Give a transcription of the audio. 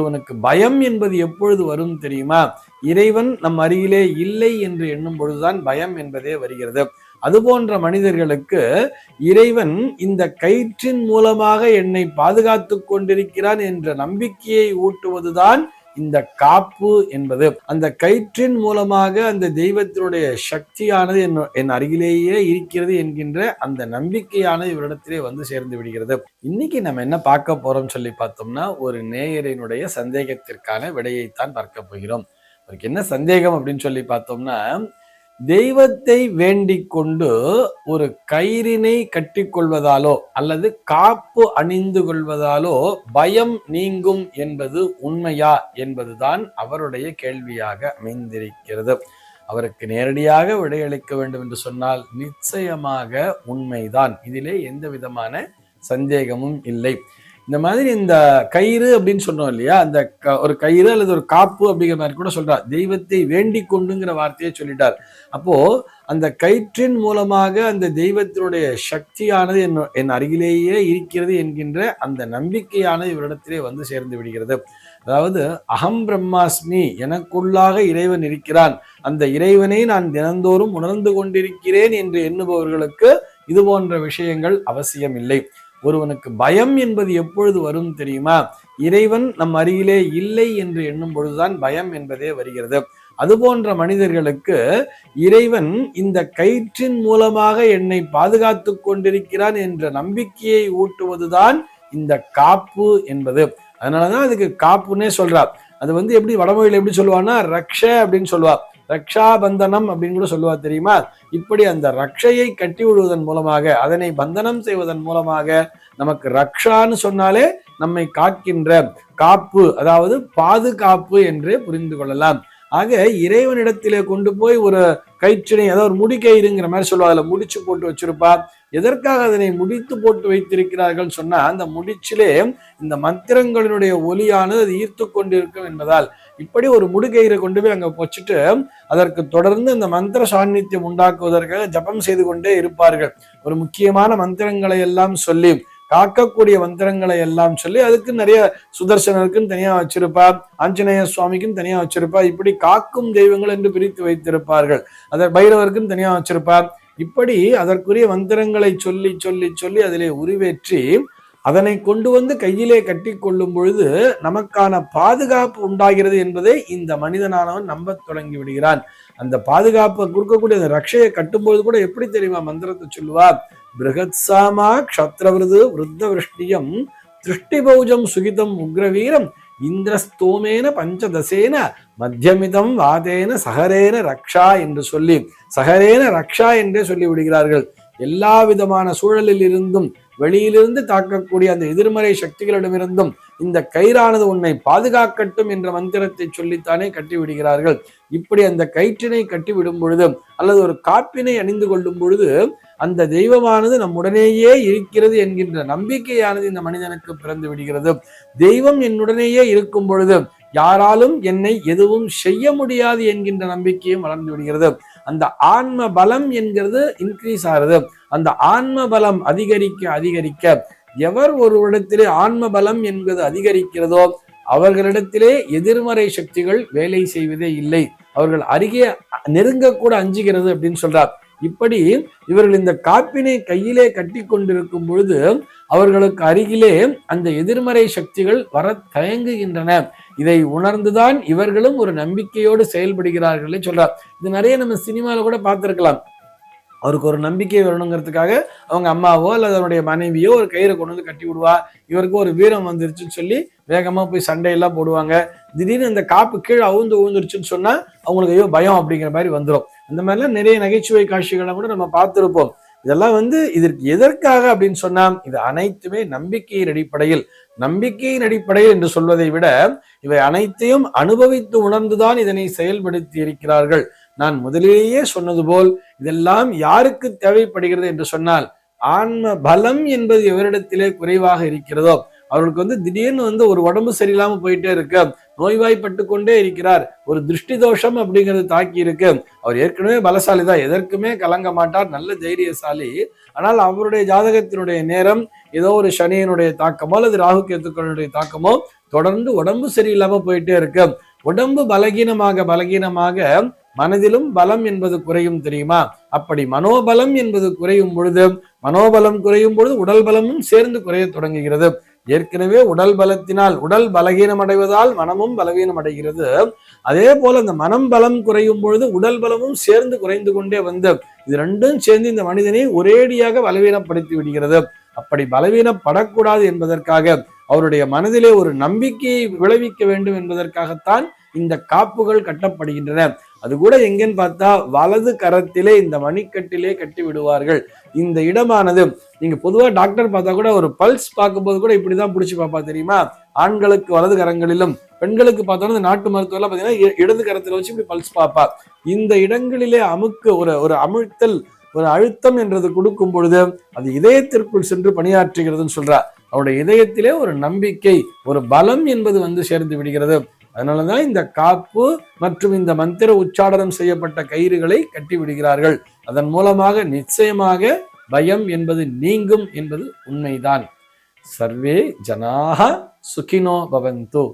ஒருவனுக்கு பயம் என்பது எப்பொழுது வரும் தெரியுமா? இறைவன் நம் அருகிலே இல்லை என்று எண்ணும் பொழுதுதான் பயம் என்பதே வருகிறது. அதுபோன்ற மனிதர்களுக்கு இறைவன் இந்த கயிற்றின் மூலமாக என்னை பாதுகாத்து கொண்டிருக்கிறான் என்ற நம்பிக்கையை ஊட்டுவதுதான் இந்த காப்பு என்பது அந்த கயிற்றின் மூலமாக அந்த தெய்வத்தினுடைய சக்தியானது என் என் அருகிலேயே இருக்கிறது என்கின்ற அந்த நம்பிக்கையானது இவரிடத்திலே வந்து சேர்ந்து விடுகிறது. இன்னைக்கு நம்ம என்ன பார்க்க போறோம் சொல்லி பார்த்தோம்னா ஒரு நேயரினுடைய சந்தேகத்திற்கான விடையைத்தான் பார்க்க போகிறோம். அவருக்கு என்ன சந்தேகம் அப்படின்னு சொல்லி பார்த்தோம்னா தெய்வத்தை வேண்டிக் கொண்டு ஒரு கயிறினை கட்டிக்கொள்வதாலோ அல்லது காப்பு அணிந்து கொள்வதாலோ பயம் நீங்கும் என்பது உண்மையா என்பதுதான் அவருடைய கேள்வியாக அமைந்திருக்கிறது. அவருக்கு நேரடியாக விடையளிக்க வேண்டும் என்று சொன்னால் நிச்சயமாக உண்மைதான். இதிலே எந்த விதமான சந்தேகமும் இல்லை. இந்த மாதிரி இந்த கயிறு அப்படின்னு சொன்னோம் இல்லையா? அந்த க- ஒரு கயிறு அல்லது ஒரு காப்பு அப்படிங்கிற மாதிரி கூட சொல்றார் தெய்வத்தை வேண்டிக் கொண்டுங்கிற வார்த்தையை சொல்லிட்டார். அப்போ அந்த கயிற்றின் மூலமாக அந்த தெய்வத்தினுடைய சக்தியானது என் என் அருகிலேயே இருக்கிறது என்கின்ற அந்த நம்பிக்கையானது இவரிடத்திலே வந்து சேர்ந்து விடுகிறது. அதாவது அகம் பிரம்மாஸ்மி எனக்குள்ளாக இறைவன் இருக்கிறான். அந்த இறைவனை நான் தினந்தோறும் உணர்ந்து கொண்டிருக்கிறேன் என்று எண்ணுபவர்களுக்கு இது போன்ற விஷயங்கள் அவசியம் இல்லை ஒருவனுக்கு பயம் என்பது எப்பொழுது வரும் தெரியுமா? இறைவன் நம் அருகிலே இல்லை என்று எண்ணும் பொழுதுதான் பயம் என்பதே வருகிறது. அதுபோன்ற மனிதர்களுக்கு இறைவன் இந்த கயிற்றின் மூலமாக என்னை பாதுகாத்து கொண்டிருக்கிறான் என்ற நம்பிக்கையை ஊட்டுவதுதான் இந்த காப்பு என்பது. அதனாலதான் அதுக்கு காப்புன்னே சொல்றார் அது வந்து எப்படி வடமொழியில் எப்படி சொல்லுவான்னா ரக்ஷ அப்படின்னு சொல்லுவார் ரக்ஷாபந்தனம் அப்படின்னு கூட சொல்லுவா தெரியுமா? இப்படி அந்த ரக்ஷையை கட்டி விடுவதன் மூலமாக அதனை பந்தனம் செய்வதன் மூலமாக நமக்கு ரக்ஷான்னு சொன்னாலே நம்மை காக்கின்ற காப்பு அதாவது பாதுகாப்பு என்றே புரிந்து கொள்ளலாம். ஆக இறைவனிடத்திலே கொண்டு போய் ஒரு கயிற்றினை ஏதோ ஒரு முடிக்கயிறுங்கிற மாதிரி சொல்லுவா. அதில் முடிச்சு போட்டு வச்சிருப்பா. எதற்காக அதனை முடித்து போட்டு வைத்திருக்கிறார்கள் சொன்னால் அந்த முடிச்சிலே இந்த மந்திரங்களினுடைய ஒலியானது அது ஈர்த்து கொண்டிருக்கும் என்பதால். இப்படி ஒரு முடுகயிறை கொண்டு போய் அங்கே வச்சுட்டு அதற்கு தொடர்ந்து இந்த மந்திர சாநித்தியம் உண்டாக்குவதற்காக ஜபம் செய்து கொண்டே இருப்பார்கள். ஒரு முக்கியமான மந்திரங்களை எல்லாம் சொல்லி காக்கக்கூடிய மந்திரங்களை எல்லாம் சொல்லி அதுக்கு நிறைய சுதர்சனருக்குன்னு தனியா வச்சிருப்பா ஆஞ்சநேய சுவாமிக்கும் தனியா வச்சிருப்பா இப்படி காக்கும் தெய்வங்கள் என்று பிரித்து வைத்திருப்பார்கள். அதை பைரவருக்கும் தனியா வச்சிருப்பா. இப்படி அதற்குரிய மந்திரங்களை சொல்லி சொல்லி சொல்லி அதிலே உருவேற்றி அதனை கொண்டு வந்து கையிலே கட்டி கொள்ளும் பொழுது நமக்கான பாதுகாப்பு உண்டாகிறது என்பதை இந்த மனிதனானவன் நம்பத் தொடங்கி விடுகிறான். அந்த பாதுகாப்பை கொடுக்கக்கூடிய அந்த ரக்ஷையை கட்டும்பொழுது கூட எப்படி தெரியுமா மந்திரத்தை சொல்லுவா? பிருகத்சாமா க்ஷத்ரவிருது விருத்த விருஷ்டியம் திருஷ்டிபௌஜம் சுகிதம் உக்ரவீரம் இந்திரஸ்தோமேன பஞ்சதசேன மத்தியமிதம் வாதேன சகரேன ரக்ஷா என்று சொல்லி சகரேன ரக்ஷா என்றே சொல்லி விடுகிறார்கள். எல்லா விதமான சூழலில் இருந்தும் வெளியிலிருந்து தாக்கக்கூடிய அந்த எதிர்மறை சக்திகளிடமிருந்தும் இந்த கயிறானது உன்னை பாதுகாக்கட்டும் என்ற மந்திரத்தை சொல்லித்தானே கட்டிவிடுகிறார்கள் இப்படி அந்த கயிற்றினை கட்டிவிடும் பொழுது அல்லது ஒரு காப்பினை அணிந்து கொள்ளும் பொழுது அந்த தெய்வமானது நம்முடனேயே இருக்கிறது என்கின்ற நம்பிக்கையானது இந்த மனிதனுக்கு பிறந்து விடுகிறது. தெய்வம் என்னுடனேயே இருக்கும் பொழுது யாராலும் என்னை எதுவும் செய்ய முடியாது என்கின்ற நம்பிக்கையும் வளர்ந்து விடுகிறது. அந்த ஆன்ம பலம் என்கிறது இன்க்ரீஸ் ஆகிறது அந்த ஆன்ம பலம் அதிகரிக்க அதிகரிக்க எவர் ஒரு இடத்திலே ஆன்ம பலம் என்பது அதிகரிக்கிறதோ அவர்களிடத்திலே எதிர்மறை சக்திகள் வேலை செய்வதே இல்லை. அவர்கள் அருகே நெருங்கக்கூட அஞ்சுகிறது அப்படின்னு சொல்றார். இப்படி இவர்கள் இந்த காப்பினை கையிலே கட்டி கொண்டிருக்கும் பொழுது அவர்களுக்கு அருகிலே அந்த எதிர்மறை சக்திகள் வர தயங்குகின்றன. இதை உணர்ந்துதான் இவர்களும் ஒரு நம்பிக்கையோடு செயல்படுகிறார்கள் சொல்றார். இது நிறைய நம்ம சினிமாவில் கூட பார்த்திருக்கலாம். அவருக்கு ஒரு நம்பிக்கை வரணுங்கிறதுக்காக அவங்க அம்மாவோ அல்லது அவருடைய மனைவியோ ஒரு கயிறை கொண்டு வந்து கட்டி விடுவா. இவருக்கு ஒரு வீரம் வந்துருச்சுன்னு சொல்லி வேகமாக போய் சண்டையெல்லாம் போடுவாங்க. திடீர்னு இந்த காப்பு கீழே அவுந்து விழுந்துருச்சுன்னு சொன்னால் அவங்களுக்கு ஐயோ பயம் அப்படிங்கிற மாதிரி வந்துடும் இந்த மாதிரிலாம் நிறைய நகைச்சுவை காட்சிகளை கூட நம்ம பார்த்துருப்போம். இதெல்லாம் வந்து இதற்கு எதற்காக அப்படின்னு சொன்னால் இது அனைத்துமே நம்பிக்கையின் அடிப்படையில். நம்பிக்கையின் அடிப்படையில் என்று சொல்வதை விட இவை அனைத்தையும் அனுபவித்து உணர்ந்துதான் இதனை செயல்படுத்தி இருக்கிறார்கள். நான் முதலிலேயே சொன்னது போல் இதெல்லாம் யாருக்கு தேவைப்படுகிறது என்று சொன்னால் ஆன்ம பலம் என்பது எவரிடத்திலே குறைவாக இருக்கிறதோ அவர்களுக்கு வந்து திடீர்னு வந்து ஒரு உடம்பு சரியில்லாம போயிட்டே இருக்கு நோய்வாய்ப்பட்டு கொண்டே இருக்கிறார் ஒரு திருஷ்டி தோஷம் அப்படிங்கிறது தாக்கி இருக்கு அவர் ஏற்கனவே பலசாலி தான் எதற்குமே கலங்க மாட்டார் நல்ல தைரியசாலி ஆனால் அவருடைய ஜாதகத்தினுடைய நேரம் ஏதோ ஒரு சனியனுடைய தாக்கமோ அல்லது ராகு கேத்துக்களுடைய தாக்கமோ தொடர்ந்து உடம்பு சரியில்லாம போயிட்டே இருக்கு உடம்பு பலகீனமாக பலகீனமாக மனதிலும் பலம் என்பது குறையும் தெரியுமா? அப்படி மனோபலம் என்பது குறையும் பொழுது மனோபலம் குறையும் பொழுது உடல் பலமும் சேர்ந்து குறைய தொடங்குகிறது. ஏற்கனவே உடல் பலத்தினால் உடல் பலகீனம் அடைவதால் மனமும் பலவீனம் அடைகிறது. அதே போல இந்த மனம் பலம் குறையும் பொழுது உடல் பலமும் சேர்ந்து குறைந்து கொண்டே வந்து இது ரெண்டும் சேர்ந்து இந்த மனிதனை ஒரேடியாக பலவீனப்படுத்தி விடுகிறது. அப்படி பலவீனப்படக்கூடாது என்பதற்காக அவருடைய மனதிலே ஒரு நம்பிக்கையை விளைவிக்க வேண்டும் என்பதற்காகத்தான் இந்த காப்புகள் கட்டப்படுகின்றன. அது கூட எங்கன்னு பார்த்தா வலது கரத்திலே இந்த மணிக்கட்டிலே கட்டி விடுவார்கள். இந்த இடமானது நீங்க பொதுவாக டாக்டர் பார்த்தா கூட ஒரு பல்ஸ் பார்க்கும்போது கூட இப்படிதான் பிடிச்சி பார்ப்பா தெரியுமா? ஆண்களுக்கு வலது கரங்களிலும் பெண்களுக்கு பார்த்தோம்னா இந்த நாட்டு மருத்துவம்லாம் பார்த்தீங்கன்னா இடது கரத்தில் வச்சு இப்படி பல்ஸ் பார்ப்பா இந்த இடங்களிலே அமுக்கு ஒரு ஒரு அமிழ்த்தல் ஒரு அழுத்தம் என்றது கொடுக்கும் பொழுது அது இதயத்திற்குள் சென்று பணியாற்றுகிறதுன்னு சொல்றா அவருடைய இதயத்திலே ஒரு நம்பிக்கை ஒரு பலம் என்பது வந்து சேர்ந்து விடுகிறது. அதனாலதான் இந்த காப்பு மற்றும் இந்த மந்திர உச்சாடனம் செய்யப்பட்ட கயிறுகளை கட்டி விடுகிறார்கள் அதன் மூலமாக நிச்சயமாக பயம் என்பது நீங்கும் என்பது உண்மைதான். சர்வே ஜனாக சுகினோ பவந்து.